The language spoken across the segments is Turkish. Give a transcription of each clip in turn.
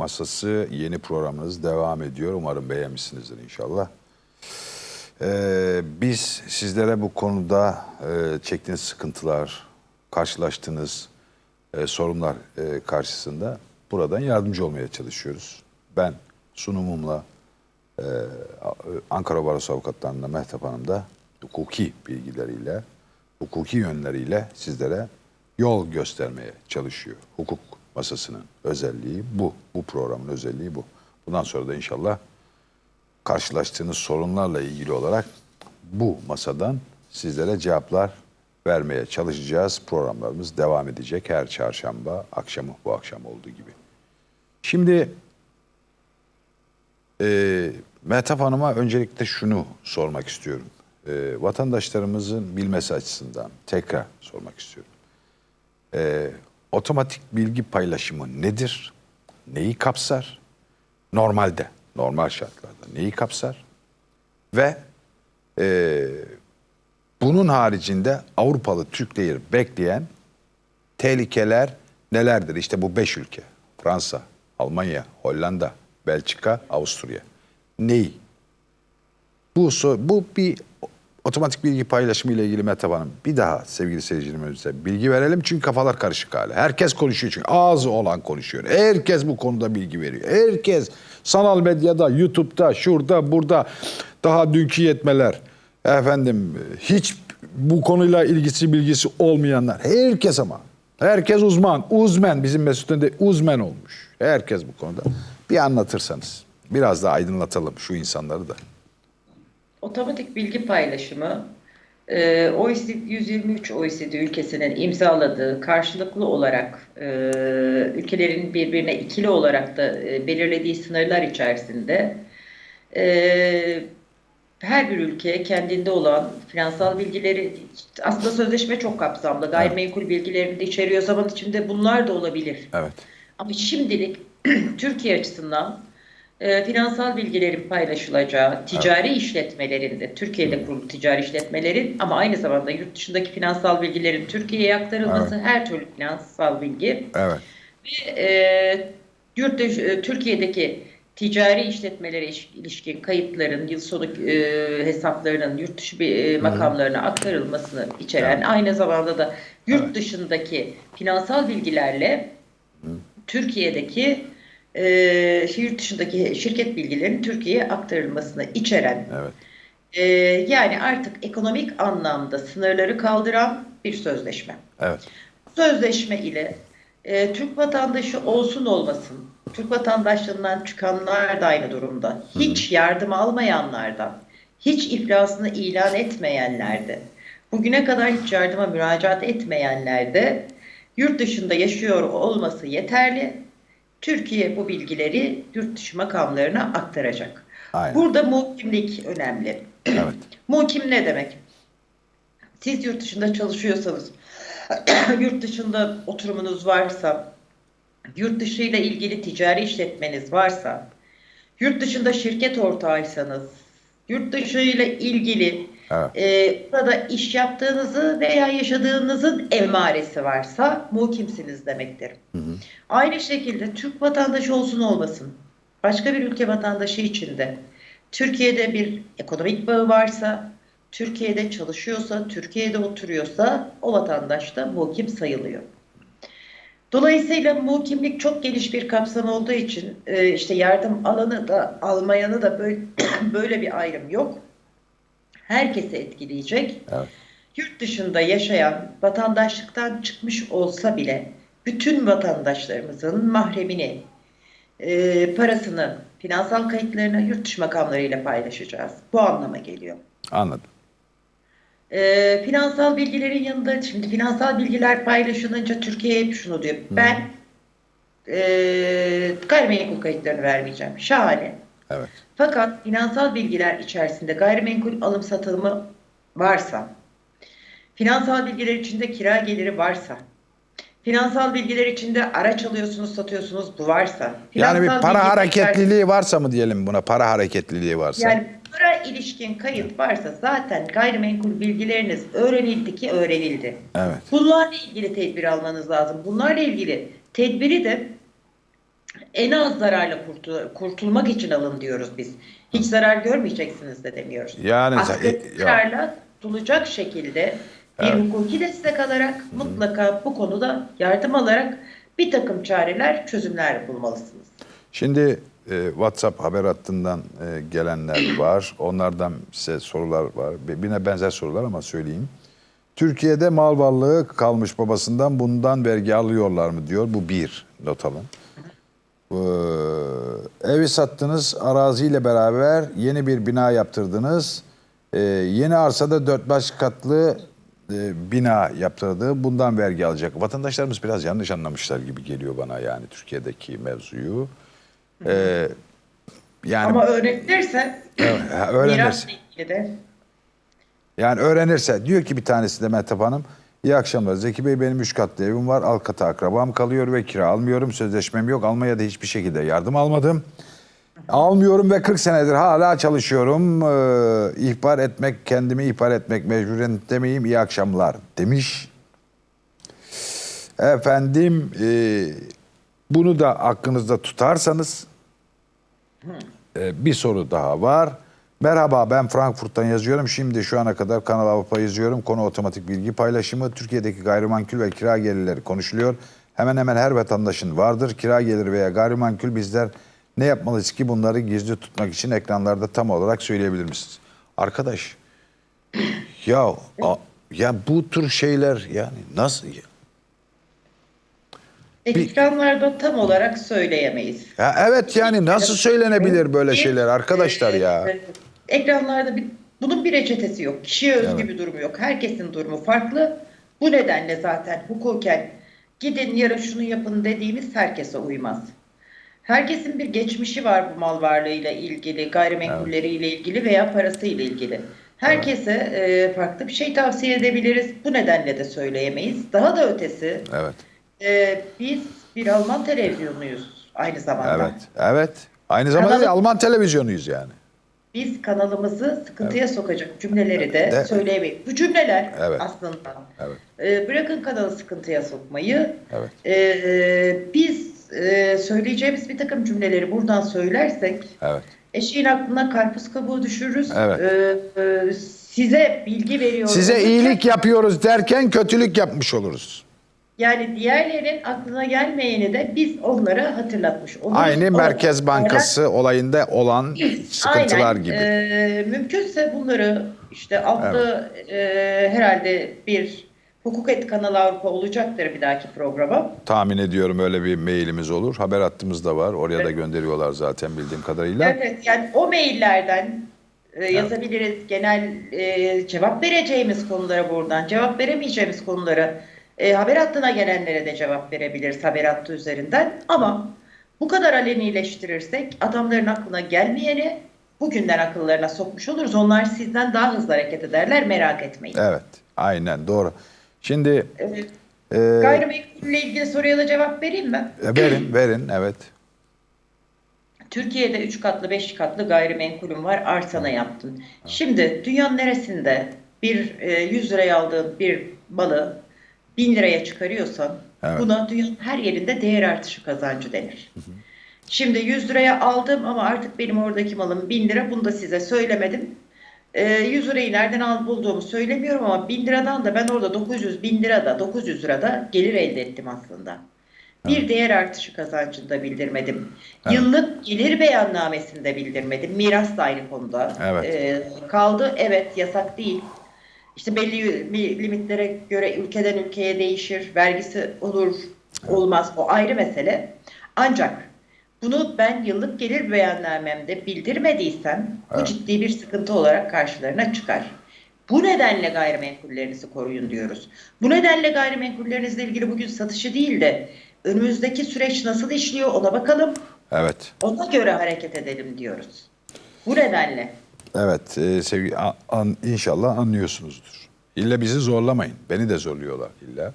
Masası yeni programınız devam ediyor. Umarım beğenmişsinizdir inşallah. Ee, biz sizlere bu konuda e, çektiğiniz sıkıntılar, karşılaştığınız e, sorunlar e, karşısında buradan yardımcı olmaya çalışıyoruz. Ben sunumumla e, Ankara Barosu Avukatları'nda Mehtap Hanım da hukuki bilgileriyle, hukuki yönleriyle sizlere yol göstermeye çalışıyor. Hukuk masasının özelliği bu. Bu programın özelliği bu. Bundan sonra da inşallah karşılaştığınız sorunlarla ilgili olarak bu masadan sizlere cevaplar vermeye çalışacağız. Programlarımız devam edecek her çarşamba akşamı bu akşam olduğu gibi. Şimdi e, Mehtap Hanım'a öncelikle şunu sormak istiyorum. E, vatandaşlarımızın bilmesi açısından tekrar sormak istiyorum. E, otomatik bilgi paylaşımı nedir? Neyi kapsar? Normalde, normal şartlarda neyi kapsar? Ve e, bunun haricinde Avrupalı Türkleri bekleyen tehlikeler nelerdir? İşte bu beş ülke. Fransa, Almanya, Hollanda, Belçika, Avusturya. Neyi? Bu, bu bir otomatik bilgi paylaşımı ile ilgili Mehtap Hanım bir daha sevgili seyircilerimize bilgi verelim. Çünkü kafalar karışık hala. Herkes konuşuyor çünkü ağzı olan konuşuyor. Herkes bu konuda bilgi veriyor. Herkes sanal medyada, YouTube'da, şurada, burada daha dünkü yetmeler. Efendim hiç bu konuyla ilgisi bilgisi olmayanlar. Herkes ama. Herkes uzman. Uzmen bizim Mesut'un de uzmen olmuş. Herkes bu konuda. Bir anlatırsanız. Biraz daha aydınlatalım şu insanları da. Otomatik bilgi paylaşımı e, OECD 123 OECD ülkesinin imzaladığı karşılıklı olarak e, ülkelerin birbirine ikili olarak da e, belirlediği sınırlar içerisinde e, her bir ülke kendinde olan finansal bilgileri aslında sözleşme çok kapsamlı gayrimenkul bilgilerini de içeriyor zaman içinde bunlar da olabilir. Evet. Ama şimdilik Türkiye açısından e, finansal bilgilerin paylaşılacağı, ticari işletmelerinde, Türkiye'de kurulu ticari işletmelerin ama aynı zamanda yurt dışındaki finansal bilgilerin Türkiye'ye aktarılması, her türlü finansal bilgi Evet. ve e, yurt dışı, e, Türkiye'deki ticari işletmelere iş- ilişkin kayıtların, yıl sonu e, hesaplarının yurt dışı bir e, makamlarına aktarılmasını içeren, aynı zamanda da yurt Evet. dışındaki finansal bilgilerle Türkiye'deki e, yurt dışındaki şirket bilgilerinin Türkiye'ye aktarılmasını içeren Evet. e, yani artık ekonomik anlamda sınırları kaldıran bir sözleşme. Evet. Sözleşme ile e, Türk vatandaşı olsun olmasın, Türk vatandaşlığından çıkanlar da aynı durumda. Hiç yardım almayanlardan, hiç iflasını ilan etmeyenlerde, bugüne kadar hiç yardıma müracaat etmeyenlerde yurt dışında yaşıyor olması yeterli. Türkiye bu bilgileri yurt dışı makamlarına aktaracak. Aynen. Burada muhkimlik önemli. Evet. Muhkim ne demek? Siz yurt dışında çalışıyorsanız, yurt dışında oturumunuz varsa, yurt dışı ile ilgili ticari işletmeniz varsa, yurt dışında şirket ortağıysanız, yurt dışı ile ilgili Evet. e, burada iş yaptığınızı veya yaşadığınızın emaresi varsa muhkimsiniz demektir. Aynı şekilde Türk vatandaşı olsun olmasın, başka bir ülke vatandaşı için de Türkiye'de bir ekonomik bağı varsa, Türkiye'de çalışıyorsa, Türkiye'de oturuyorsa o vatandaş da muhkim sayılıyor. Dolayısıyla muhkimlik çok geniş bir kapsam olduğu için e, işte yardım alanı da almayanı da böyle, böyle bir ayrım yok. Herkesi etkileyecek. Evet. Yurt dışında yaşayan vatandaşlıktan çıkmış olsa bile bütün vatandaşlarımızın mahremini, e, parasını, finansal kayıtlarını yurt dışı makamlarıyla paylaşacağız. Bu anlama geliyor. Anladım. E, finansal bilgilerin yanında şimdi finansal bilgiler paylaşılınca Türkiye hep şunu diyor. Ben e, gayrimenkul kayıtlarını vermeyeceğim. Şahane. Evet. Fakat finansal bilgiler içerisinde gayrimenkul alım satımı varsa, finansal bilgiler içinde kira geliri varsa, finansal bilgiler içinde araç alıyorsunuz, satıyorsunuz bu varsa, Yani bir para hareketliliği varsa mı diyelim buna? Para hareketliliği varsa. yani para ilişkin kayıt varsa zaten gayrimenkul bilgileriniz öğrenildi ki öğrenildi. Evet. Bunlarla ilgili tedbir almanız lazım. Bunlarla ilgili tedbiri de en az zararla kurtu- kurtulmak için alın diyoruz biz. Hiç zarar görmeyeceksiniz de demiyoruz. Yani za- Asgari e, ya. zararla tutulacak şekilde bir Evet. hukuki destek alarak mutlaka bu konuda yardım alarak bir takım çareler, çözümler bulmalısınız. Şimdi e, WhatsApp haber hattından e, gelenler var. Onlardan size sorular var. Birine benzer sorular ama söyleyeyim. Türkiye'de mal varlığı kalmış babasından bundan vergi alıyorlar mı diyor. Bu bir not alın. Ee, evi sattınız araziyle beraber yeni bir bina yaptırdınız. Ee, yeni arsada dört baş katlı e, bina yaptırdı. Bundan vergi alacak. Vatandaşlarımız biraz yanlış anlamışlar gibi geliyor bana yani Türkiye'deki mevzuyu. Ee, yani Ama öğrenirse. de Yani öğrenirse diyor ki bir tanesi de Mehtap Hanım iyi akşamlar Zeki Bey benim üç katlı evim var alt kata akrabam kalıyor ve kira almıyorum sözleşmem yok almaya da hiçbir şekilde yardım almadım. Almıyorum ve 40 senedir hala çalışıyorum. Ee, ihbar etmek, kendimi ihbar etmek mecburiyetinde miyim? İyi akşamlar demiş. Efendim e, bunu da aklınızda tutarsanız ee, bir soru daha var. Merhaba ben Frankfurt'tan yazıyorum. Şimdi şu ana kadar Kanal Avrupa yazıyorum. Konu otomatik bilgi paylaşımı. Türkiye'deki gayrimenkul ve kira gelirleri konuşuluyor. Hemen hemen her vatandaşın vardır. Kira geliri veya gayrimenkul bizler ne yapmalıyız ki bunları gizli tutmak için ekranlarda tam olarak söyleyebilir misiniz? Arkadaş ya a- ya bu tür şeyler yani nasıl ya? ekranlarda tam olarak söyleyemeyiz. Ya evet yani nasıl söylenebilir böyle şeyler arkadaşlar ya? Ekranlarda bir, bunun bir reçetesi yok. Kişiye özgü bir durumu yok. Herkesin durumu farklı. Bu nedenle zaten hukuken gidin yarın şunu yapın dediğimiz herkese uymaz. Herkesin bir geçmişi var bu mal varlığıyla ilgili, gayrimenkulleriyle ilgili veya parasıyla ilgili. Herkese e, farklı bir şey tavsiye edebiliriz. Bu nedenle de söyleyemeyiz. Daha da ötesi Evet. e, biz bir Alman televizyonuyuz aynı zamanda. Evet. Evet. Aynı zamanda Kanalı- Alman televizyonuyuz yani. Biz kanalımızı sıkıntıya sokacak cümleleri de, De- söyleyemeyiz. Bu cümleler Evet. aslında Evet. e, bırakın kanalı sıkıntıya sokmayı. Evet. e, biz e, söyleyeceğimiz bir takım cümleleri buradan söylersek Evet. eşeğin aklına karpuz kabuğu düşürürüz. Evet. E, e, size bilgi veriyoruz. Size iyilik yapıyoruz derken kötülük yapmış oluruz. Yani diğerlerin aklına gelmeyeni de biz onlara hatırlatmış oluruz. Aynı Merkez Bankası olayında olan sıkıntılar Aynen. gibi. Ee, mümkünse bunları işte altta e, herhalde bir hukuk et kanalı Avrupa olacaktır bir dahaki programa. Tahmin ediyorum öyle bir mailimiz olur. Haber hattımız da var. Oraya da gönderiyorlar zaten bildiğim kadarıyla. Evet yani o maillerden e, yazabiliriz. Genel e, cevap vereceğimiz konulara buradan, cevap veremeyeceğimiz konulara e, haber hattına gelenlere de cevap verebiliriz haber hattı üzerinden. Ama bu kadar alenileştirirsek adamların aklına gelmeyeni bugünden akıllarına sokmuş oluruz. Onlar sizden daha hızlı hareket ederler merak etmeyin. Evet. Aynen doğru. Şimdi Evet. e, Gayrimenkulle ilgili soruya da cevap vereyim mi? verin verin evet. Türkiye'de 3 katlı 5 katlı gayrimenkulüm var arsana yaptın. Şimdi dünyanın neresinde bir e, 100 liraya aldığın bir malı 1000 liraya çıkarıyorsan Evet. buna dünyanın her yerinde değer artışı kazancı denir. Şimdi 100 liraya aldım ama artık benim oradaki malım 1000 lira bunu da size söylemedim. E, 100 lirayı nereden al bulduğumu söylemiyorum ama 1000 liradan da ben orada 900 bin lirada 900 lirada gelir elde ettim aslında. Bir değer artışı kazancını da bildirmedim. Evet. Yıllık gelir beyannamesini de bildirmedim. Miras da aynı konuda Evet. e, kaldı. Evet yasak değil. İşte belli li- limitlere göre ülkeden ülkeye değişir. Vergisi olur olmaz o ayrı mesele. Ancak bunu ben yıllık gelir beyannamemde bildirmediysem bu Evet. ciddi bir sıkıntı olarak karşılarına çıkar. Bu nedenle gayrimenkullerinizi koruyun diyoruz. Bu nedenle gayrimenkullerinizle ilgili bugün satışı değil de önümüzdeki süreç nasıl işliyor ona bakalım. Evet. Ona göre hareket edelim diyoruz. Bu nedenle. Evet e, sevgi a- an, inşallah anlıyorsunuzdur. İlla bizi zorlamayın. Beni de zorluyorlar illa.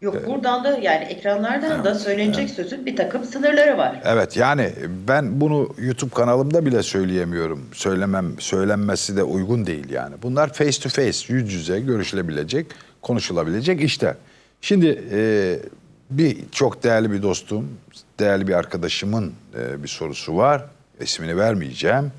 Yok buradan da yani ekranlardan da söylenecek sözün bir takım sınırları var. Evet yani ben bunu YouTube kanalımda bile söyleyemiyorum. Söylemem, söylenmesi de uygun değil yani. Bunlar face to face, yüz yüze görüşülebilecek, konuşulabilecek işte. Şimdi e, bir çok değerli bir dostum, değerli bir arkadaşımın e, bir sorusu var. İsmini vermeyeceğim.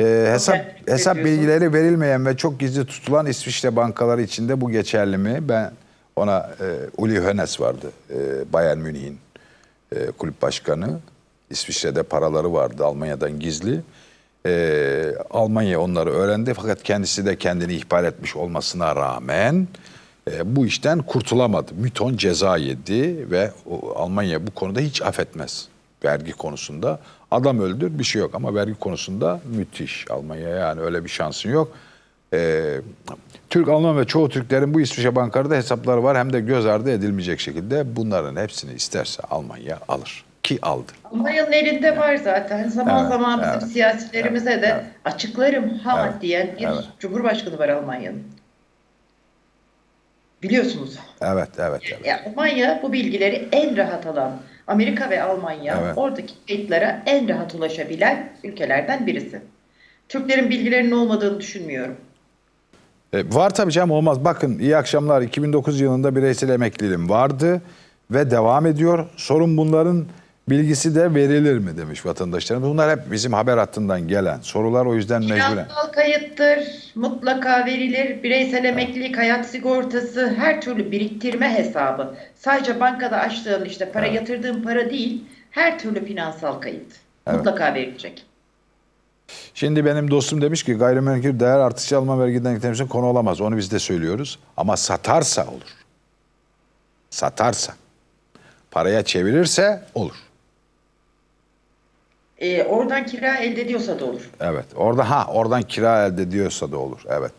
E, hesap hesap bilgileri verilmeyen ve çok gizli tutulan İsviçre bankaları içinde bu geçerli mi? Ben ona e, Uli Hoeneß vardı. E, Bayern Münih'in e, kulüp başkanı. İsviçre'de paraları vardı Almanya'dan gizli. E, Almanya onları öğrendi fakat kendisi de kendini ihbar etmiş olmasına rağmen e, bu işten kurtulamadı. Müton ceza yedi ve o, Almanya bu konuda hiç affetmez. Vergi konusunda adam öldür bir şey yok ama vergi konusunda müthiş. Almanya yani öyle bir şansın yok. E, Türk, Alman ve çoğu Türklerin bu İsviçre bankalarda hesapları var hem de göz ardı edilmeyecek şekilde bunların hepsini isterse Almanya alır. Ki aldı. Almanya'nın elinde var zaten. Zaman Evet, zaman bizim evet, siyasilerimize evet, de evet. açıklarım ha Evet, diyen bir evet. cumhurbaşkanı var Almanya'nın. Biliyorsunuz. Evet, evet, evet. Ya Almanya bu bilgileri en rahat alan, Amerika ve Almanya Evet. oradaki kayıtlara en rahat ulaşabilen ülkelerden birisi. Türklerin bilgilerinin olmadığını düşünmüyorum. E, var tabii canım olmaz. Bakın iyi akşamlar. 2009 yılında bireysel emekliliğim vardı ve devam ediyor. Sorun bunların bilgisi de verilir mi demiş vatandaşlarımız. Bunlar hep bizim haber hattından gelen sorular o yüzden mecburen. Finansal kayıttır, mutlaka verilir, bireysel emeklilik, hayat sigortası, her türlü biriktirme hesabı. Sadece bankada açtığın işte para yatırdığın para değil, her türlü finansal kayıt. Mutlaka verilecek. Şimdi benim dostum demiş ki gayrimenkul değer artışı alma vergiden yüklenmesi konu olamaz. Onu biz de söylüyoruz. Ama satarsa olur. Satarsa. Paraya çevirirse olur. Ee, oradan kira elde ediyorsa da olur. Evet. Orada ha oradan kira elde ediyorsa da olur. Evet.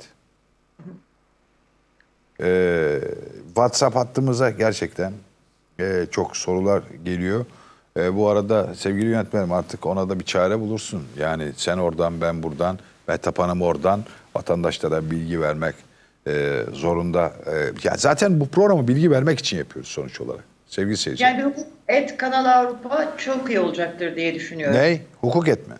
Ee, WhatsApp hattımıza gerçekten e, çok sorular geliyor. E, bu arada sevgili yönetmenim artık ona da bir çare bulursun. Yani sen oradan ben buradan Mehtap Hanım oradan vatandaşlara bilgi vermek e, zorunda. E, ya zaten bu programı bilgi vermek için yapıyoruz sonuç olarak. Sevgili seyirciler. Yani bir hukuk et Kanal Avrupa çok iyi olacaktır diye düşünüyorum. Ney? Hukuk etme.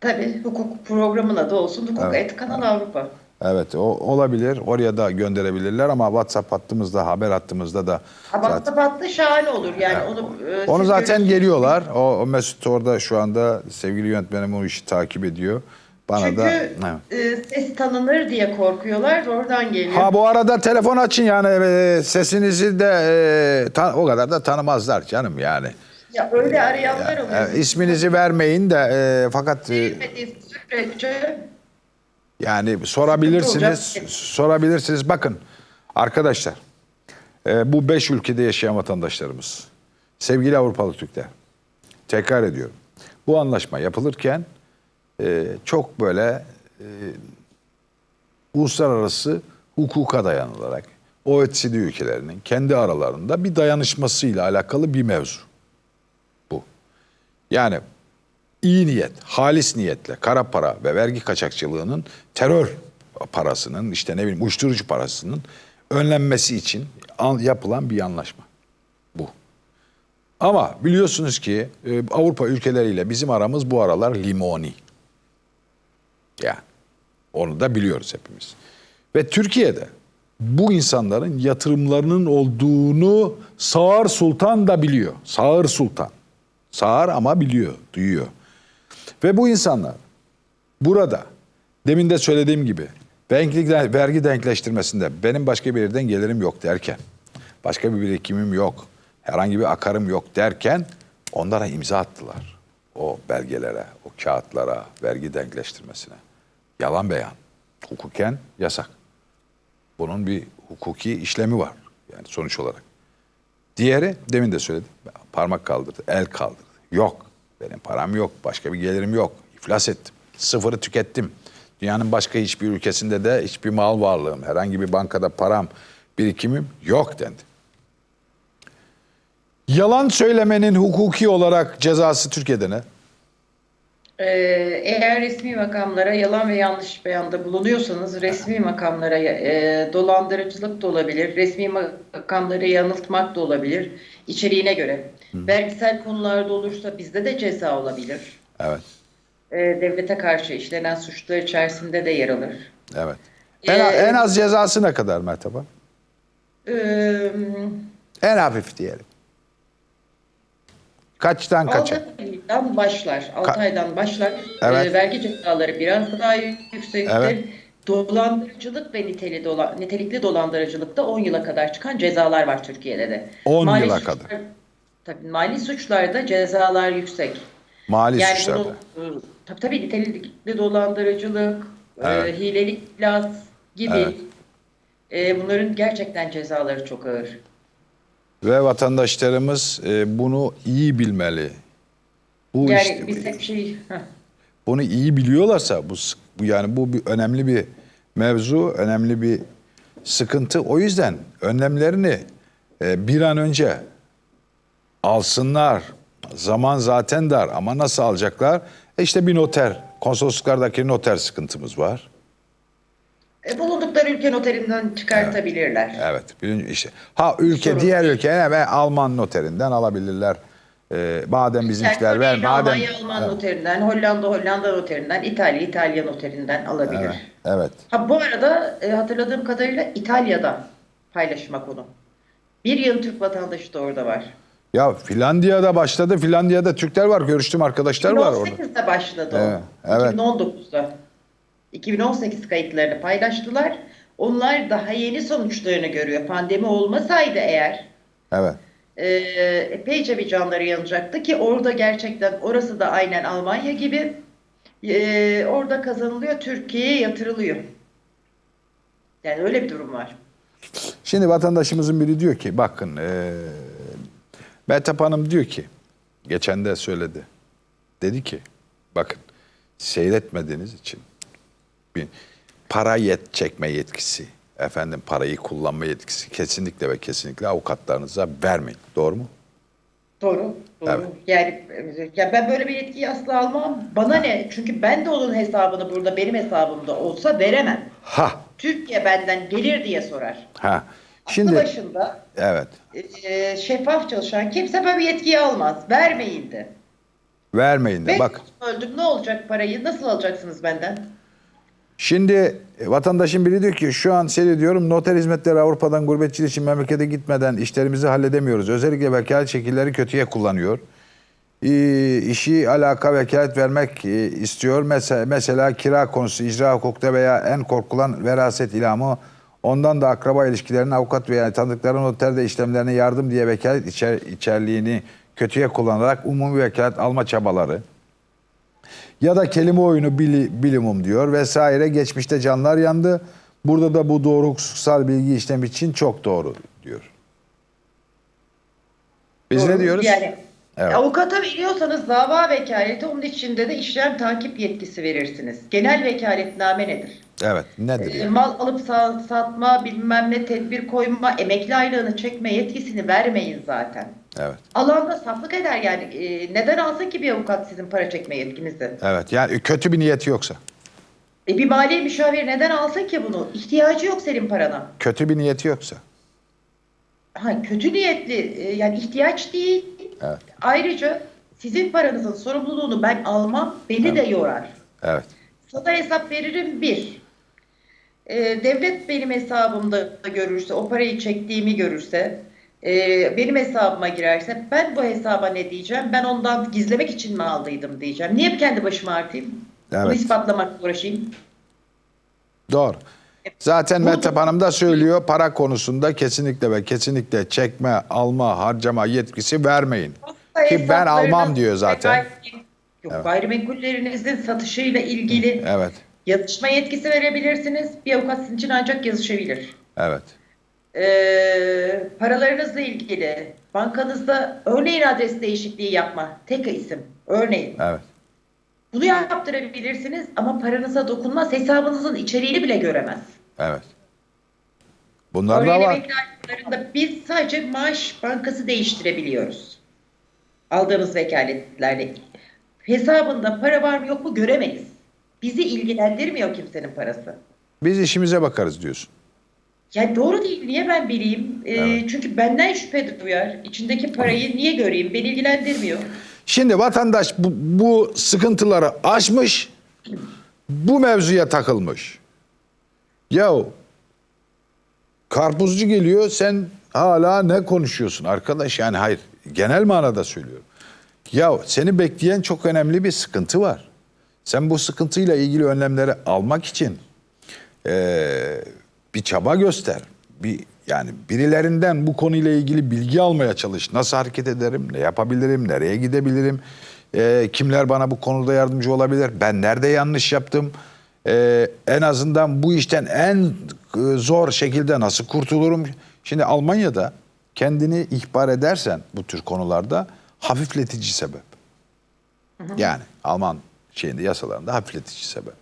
Tabii hukuk programın adı olsun. Hukuk Evet, et Kanal Avrupa. Evet o olabilir. Oraya da gönderebilirler ama WhatsApp hattımızda, haber hattımızda da Ha, zaten WhatsApp hattı şahane olur. Yani onu e, onu zaten görürsünüz. geliyorlar. O, o Mesut orada şu anda sevgili yönetmenim o işi takip ediyor. Bana Çünkü da evet. e, ses tanınır diye korkuyorlar. Oradan geliyor. Ha bu arada telefon açın yani e, sesinizi de e, tan- o kadar da tanımazlar canım yani. ya öyle arayanlar oluyor. E, isminizi vermeyin de e, fakat e, Bilmediğiniz sürece Yani sorabilirsiniz, olacak. sorabilirsiniz. Bakın arkadaşlar, e, bu beş ülkede yaşayan vatandaşlarımız, sevgili Avrupalı Türkler, tekrar ediyorum. Bu anlaşma yapılırken e, çok böyle e, uluslararası hukuka dayanılarak OECD ülkelerinin kendi aralarında bir dayanışmasıyla alakalı bir mevzu. Bu. Yani iyi niyet, halis niyetle kara para ve vergi kaçakçılığının terör parasının işte ne bileyim uyuşturucu parasının önlenmesi için an- yapılan bir anlaşma. Bu. Ama biliyorsunuz ki e, Avrupa ülkeleriyle bizim aramız bu aralar limoni. Yani onu da biliyoruz hepimiz. Ve Türkiye'de bu insanların yatırımlarının olduğunu Sağır Sultan da biliyor. Sağır Sultan. Sağır ama biliyor, duyuyor. Ve bu insanlar burada demin de söylediğim gibi vergi denkleştirmesinde benim başka bir yerden gelirim yok derken, başka bir birikimim yok, herhangi bir akarım yok derken onlara imza attılar. O belgelere, o kağıtlara, vergi denkleştirmesine. Yalan beyan. Hukuken yasak. Bunun bir hukuki işlemi var yani sonuç olarak. Diğeri demin de söyledim. Parmak kaldırdı, el kaldırdı. Yok. Benim param yok. Başka bir gelirim yok. İflas ettim. Sıfırı tükettim. Dünyanın başka hiçbir ülkesinde de hiçbir mal varlığım, herhangi bir bankada param, birikimim yok dendi. Yalan söylemenin hukuki olarak cezası Türkiye'de ne? Ee, eğer resmi makamlara yalan ve yanlış beyanda bulunuyorsanız resmi makamlara e, dolandırıcılık da olabilir, resmi makamları yanıltmak da olabilir içeriğine göre. Vergisel konularda olursa bizde de ceza olabilir. Evet, Ee, devlete karşı işlenen suçlar içerisinde de yer alır. evet. En, Ee, en az cezası ne kadar Mertaba? Ee, En hafif diyelim. Kaçtan kaça? 6 aydan başlar. 6 Ka- aydan başlar. Evet. Ee, vergi cezaları biraz daha yüksektir. Evet. Dolandırıcılık ve niteli dola, nitelikli dolandırıcılıkta 10 yıla kadar çıkan cezalar var Türkiye'de de. 10 Mali yıla suçlar- kadar. Tabii mali suçlarda cezalar yüksek. Mali yani suçlarda. bunu, e, tabii tabii nitelikli dolandırıcılık, Evet. e, hileli iflas gibi Evet. e, bunların gerçekten cezaları çok ağır. Ve vatandaşlarımız e, bunu iyi bilmeli. Bu Yani işte, şey... Bunu iyi biliyorlarsa bu yani bu bir önemli bir mevzu, önemli bir sıkıntı. O yüzden önlemlerini e, bir an önce alsınlar. Zaman zaten dar ama nasıl alacaklar? E işte bir noter, konsolosluklardaki noter sıkıntımız var. E, bulundukları ülke noterinden çıkartabilirler. Evet, birinci işte. Ha ülke Sorun diğer ülke ve Alman noterinden alabilirler. E, madem bizimkiler ver, madem Almanya Alman noterinden, Hollanda Hollanda noterinden, İtalya İtalya noterinden alabilir. Evet, evet. Ha bu arada e, hatırladığım kadarıyla İtalya'da paylaşıma konu. Bir yıl Türk vatandaşı da orada var. Ya Finlandiya'da başladı. Finlandiya'da Türkler var. Görüştüğüm arkadaşlar var orada. 2018'de başladı Evet, evet. 2019'da. 2018 kayıtlarını paylaştılar. Onlar daha yeni sonuçlarını görüyor. Pandemi olmasaydı eğer Evet. e, epeyce bir canları yanacaktı ki orada gerçekten orası da aynen Almanya gibi e, orada kazanılıyor, Türkiye'ye yatırılıyor. Yani öyle bir durum var. Şimdi vatandaşımızın biri diyor ki bakın eee Mehtap Hanım diyor ki geçen de söyledi. Dedi ki bakın seyretmediğiniz için bir para yet çekme yetkisi efendim parayı kullanma yetkisi kesinlikle ve kesinlikle avukatlarınıza vermeyin. Doğru mu? Doğru. Doğru. Evet. Yani ya ben böyle bir yetkiyi asla almam. Bana ne? Çünkü ben de onun hesabını burada benim hesabımda olsa veremem. Ha Türkiye benden gelir diye sorar. ha. Şimdi Şimdi başında evet e, şeffaf çalışan kimse böyle bir yetkiyi almaz. Vermeyin de. vermeyin de Ben bak. öldüm ne olacak parayı? Nasıl alacaksınız benden? Şimdi e, vatandaşın biri diyor ki şu an seyrediyorum noter hizmetleri Avrupa'dan gurbetçilik için memlekete gitmeden işlerimizi halledemiyoruz. Özellikle vekalet şekilleri kötüye kullanıyor. Ee, işi alaka vekalet vermek e, istiyor. Mesela, mesela kira konusu icra hukukta veya en korkulan veraset ilamı ondan da akraba ilişkilerinin avukat veya tanıdıkları noterde işlemlerine yardım diye vekalet içer, içerliğini kötüye kullanarak umumi vekalet alma çabaları ya da kelime oyunu bili, bilimum diyor vesaire. Geçmişte canlar yandı. Burada da bu doğru hukuksal bilgi işlem için çok doğru diyor. Biz Doğru. ne diyoruz? Yani Evet. avukata veriyorsanız dava vekaleti onun içinde de işlem takip yetkisi verirsiniz. Genel vekaletname nedir? Evet. Nedir E, yani? Mal alıp sa- satma, bilmem ne tedbir koyma, emekli aylığını çekme yetkisini vermeyin zaten. Evet. Alanda saflık eder yani. E, neden alsın ki bir avukat sizin para çekme yetkinizi? Evet. Yani kötü bir niyeti yoksa. E, bir mali müşavir neden alsın ki bunu? İhtiyacı yok senin parana. Kötü bir niyeti yoksa. Ha, kötü niyetli e, yani ihtiyaç değil. Evet. Ayrıca sizin paranızın sorumluluğunu ben almam, beni de yorar. Evet. Sana hesap veririm bir. E, devlet benim hesabımda görürse, o parayı çektiğimi görürse, e, benim hesabıma girerse ben bu hesaba ne diyeceğim? Ben ondan gizlemek için mi aldıydım diyeceğim. Niye kendi başıma artayım? Bunu Evet. ispatlamakla uğraşayım. Doğru. Zaten Bu- Mehtap Hanım da söylüyor para konusunda kesinlikle ve kesinlikle çekme, alma, harcama yetkisi vermeyin. Ki ben almam diyor zaten. Yok, Gayrimenkullerinizin satışıyla ilgili Evet. yazışma yetkisi verebilirsiniz. Bir avukat sizin için ancak yazışabilir. Evet. Ee, paralarınızla ilgili bankanızda örneğin adres değişikliği yapma. Tek isim. Örneğin. Evet. Bunu yaptırabilirsiniz ama paranıza dokunmaz. Hesabınızın içeriğini bile göremez. Evet. Bunlar da Örneğin var. aylıklarında biz sadece maaş bankası değiştirebiliyoruz. Aldığımız vekaletlerle. Hesabında para var mı yok mu göremeyiz. Bizi ilgilendirmiyor kimsenin parası. Biz işimize bakarız diyorsun. Yani doğru değil. Niye ben bileyim? Ee, Evet. Çünkü benden şüphe duyar. İçindeki parayı niye göreyim? Beni ilgilendirmiyor. Şimdi vatandaş bu, bu sıkıntıları aşmış, bu mevzuya takılmış. Yahu karpuzcu geliyor sen Hala ne konuşuyorsun arkadaş? Yani hayır genel manada söylüyorum. Ya seni bekleyen çok önemli bir sıkıntı var. Sen bu sıkıntıyla ilgili önlemleri almak için eee, bir çaba göster. Bir yani birilerinden bu konuyla ilgili bilgi almaya çalış. Nasıl hareket ederim, ne yapabilirim, nereye gidebilirim, eee, kimler bana bu konuda yardımcı olabilir, ben nerede yanlış yaptım, Eee, en azından bu işten en e, zor şekilde nasıl kurtulurum. Şimdi Almanya'da kendini ihbar edersen bu tür konularda hafifletici sebep. Yani Alman şeyinde yasalarında hafifletici sebep.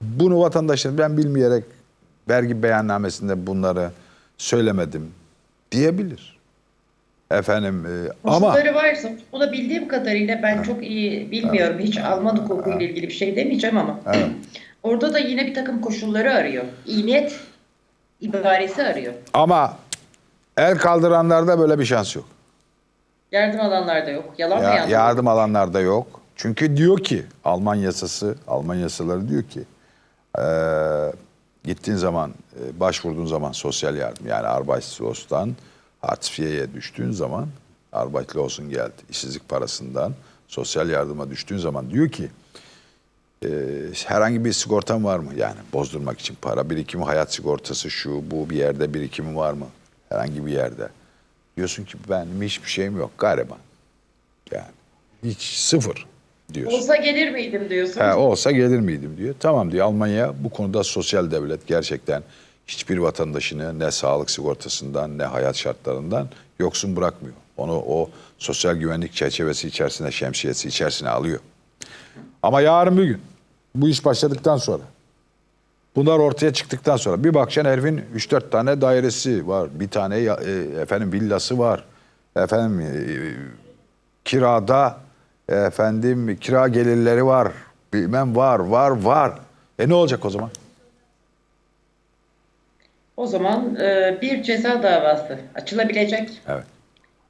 Bunu vatandaşlar ben bilmeyerek vergi beyannamesinde bunları söylemedim diyebilir. Efendim e, ama varsa, bu da bildiğim kadarıyla ben çok iyi bilmiyorum. Hiç Alman hukukuyla ilgili bir şey demeyeceğim ama. Orada da yine bir takım koşulları arıyor. İyi niyet ibaresi arıyor. ama el kaldıranlarda böyle bir şans yok. Yardım alanlarda yok. Yalan mı Ya, yanlış? yardım alanlarda yok. Çünkü diyor ki Alman yasası, Alman yasaları diyor ki eee, gittiğin zaman, e, başvurduğun zaman sosyal yardım yani Arbeitslos'tan Hartz-IV'ye düştüğün zaman Arbeitslos'un geldi işsizlik parasından sosyal yardıma düştüğün zaman diyor ki e, herhangi bir sigortan var mı? Yani bozdurmak için para birikimi, hayat sigortası şu bu bir yerde birikimi var mı? Herhangi bir yerde. Diyorsun ki benim hiçbir şeyim yok gariban. Yani hiç sıfır diyorsun. Olsa gelir miydim diyorsun. Ha, olsa gelir miydim diyor. Tamam diyor Almanya bu konuda sosyal devlet gerçekten hiçbir vatandaşını ne sağlık sigortasından ne hayat şartlarından yoksun bırakmıyor. Onu o sosyal güvenlik çerçevesi içerisine, şemsiyesi içerisine alıyor. Ama yarın bir gün bu iş başladıktan sonra bunlar ortaya çıktıktan sonra bir bakacaksın herifin 3-4 tane dairesi var. Bir tane e, efendim villası var. Efendim e, kirada efendim kira gelirleri var. Bilmem var, var, var. E ne olacak o zaman? O zaman e, bir ceza davası açılabilecek. Evet.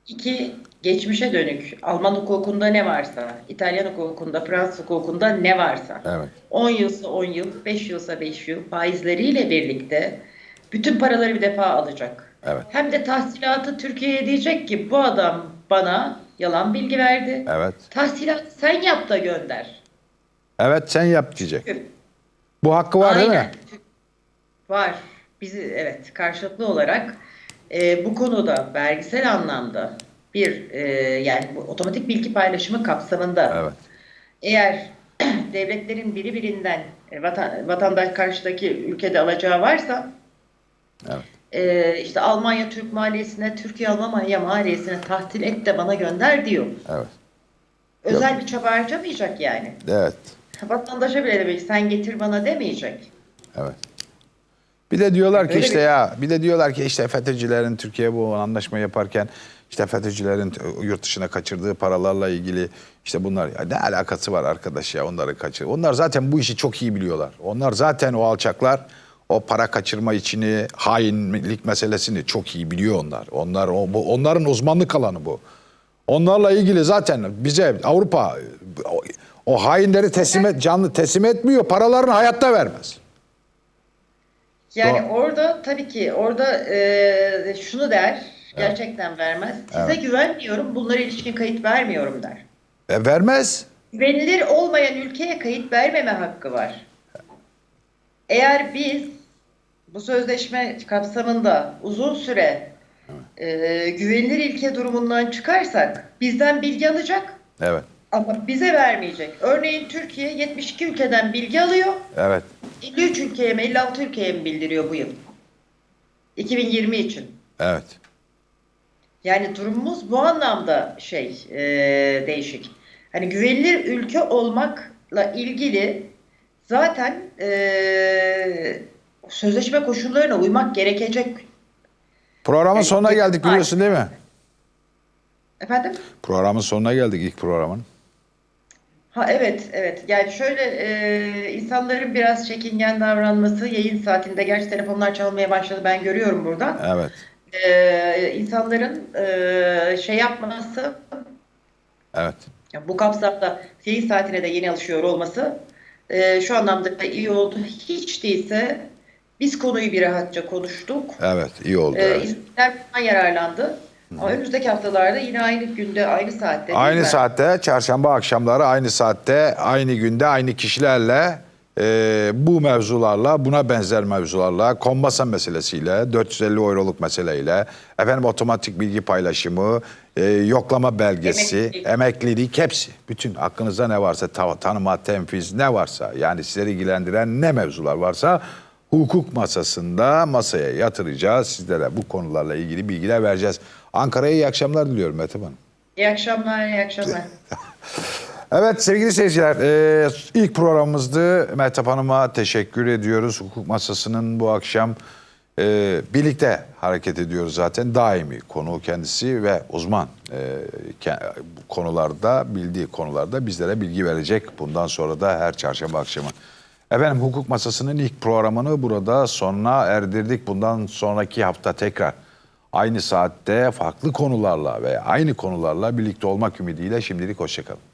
İki, geçmişe dönük Alman hukukunda ne varsa, İtalyan hukukunda, Fransız hukukunda ne varsa, Evet. 10 yılsa 10 yıl, 5 yılsa 5 yıl faizleriyle birlikte bütün paraları bir defa alacak. Evet. Hem de tahsilatı Türkiye'ye diyecek ki bu adam bana yalan bilgi verdi. Evet. Tahsilat sen yap da gönder. Evet sen yap diyecek. Bu hakkı var değil mi? Aynen. Var. Bizi evet karşılıklı olarak e, bu konuda vergisel anlamda bir e, yani bu otomatik bilgi paylaşımı kapsamında Evet. eğer devletlerin biri birinden e, vatan, vatandaş karşıdaki ülkede alacağı varsa Evet. E, işte Almanya Türk maliyesine, Türkiye Almanya maliyesine tahtil et de bana gönder diyor. Evet. Özel bir çaba harcamayacak yani. Evet. Vatandaşa bile demeyecek. Sen getir bana demeyecek. Evet. Bir de diyorlar ki Öyle işte bir- ya bir de diyorlar ki işte FETÖ'cülerin Türkiye bu anlaşma yaparken işte FETÖ'cülerin yurt dışına kaçırdığı paralarla ilgili işte bunlar ya ne alakası var arkadaş ya onları kaçır. Onlar zaten bu işi çok iyi biliyorlar. Onlar zaten o alçaklar o para kaçırma içini, hainlik meselesini çok iyi biliyor onlar. Onlar o, bu, onların uzmanlık alanı bu. Onlarla ilgili zaten bize Avrupa o, o hainleri teslim et, canlı teslim etmiyor. Paralarını hayatta vermez. Yani Doğru. orada tabii ki orada e, şunu der, gerçekten vermez. Size Evet. güvenmiyorum, bunlara ilişkin kayıt vermiyorum der. E, vermez. Güvenilir olmayan ülkeye kayıt vermeme hakkı var. Eğer biz bu sözleşme kapsamında uzun süre e, güvenilir ülke durumundan çıkarsak bizden bilgi alacak Evet. ama bize vermeyecek. Örneğin Türkiye 72 ülkeden bilgi alıyor. Evet. 53 ülkeye mi 56 ülkeye mi bildiriyor bu yıl? 2020 için. Evet. Yani durumumuz bu anlamda şey e, değişik. Hani güvenilir ülke olmakla ilgili zaten e, sözleşme koşullarına uymak gerekecek. Programın Yani sonuna geldik biliyorsun değil mi? Efendim? Programın sonuna geldik ilk programın. Ha evet evet. Yani şöyle e, insanların biraz çekingen davranması yayın saatinde gerçi telefonlar çalmaya başladı ben görüyorum buradan. Evet. E, insanların e, şey yapması Evet. Ya bu kapsamda yayın saatine de yeni alışıyor olması e, şu anlamda da iyi oldu. Hiç değilse Biz konuyu bir rahatça konuştuk. Evet iyi oldu. Ee, evet. izleyiciler bundan yararlandı. Ama önümüzdeki haftalarda yine aynı günde, aynı saatte. Aynı saatte çarşamba akşamları aynı saatte aynı günde aynı kişilerle e, bu mevzularla buna benzer mevzularla konmasa meselesiyle 450 euroluk meseleyle efendim otomatik bilgi paylaşımı e, yoklama belgesi Emeklilik. emeklilik hepsi bütün aklınızda ne varsa ta- tanıma tenfiz ne varsa yani sizleri ilgilendiren ne mevzular varsa hukuk masasında masaya yatıracağız sizlere bu konularla ilgili bilgiler vereceğiz. Ankara'ya iyi akşamlar diliyorum Metin Hanım. İyi akşamlar, iyi akşamlar. Evet sevgili seyirciler e, ilk programımızdı. Mehtap Hanım'a teşekkür ediyoruz. Hukuk masasının bu akşam e, birlikte hareket ediyoruz zaten. Daimi konu kendisi ve uzman e, konularda bildiği konularda bizlere bilgi verecek. Bundan sonra da her çarşamba akşamı. Efendim hukuk masasının ilk programını burada sonuna erdirdik. Bundan sonraki hafta tekrar aynı saatte farklı konularla ve aynı konularla birlikte olmak ümidiyle şimdilik hoşçakalın.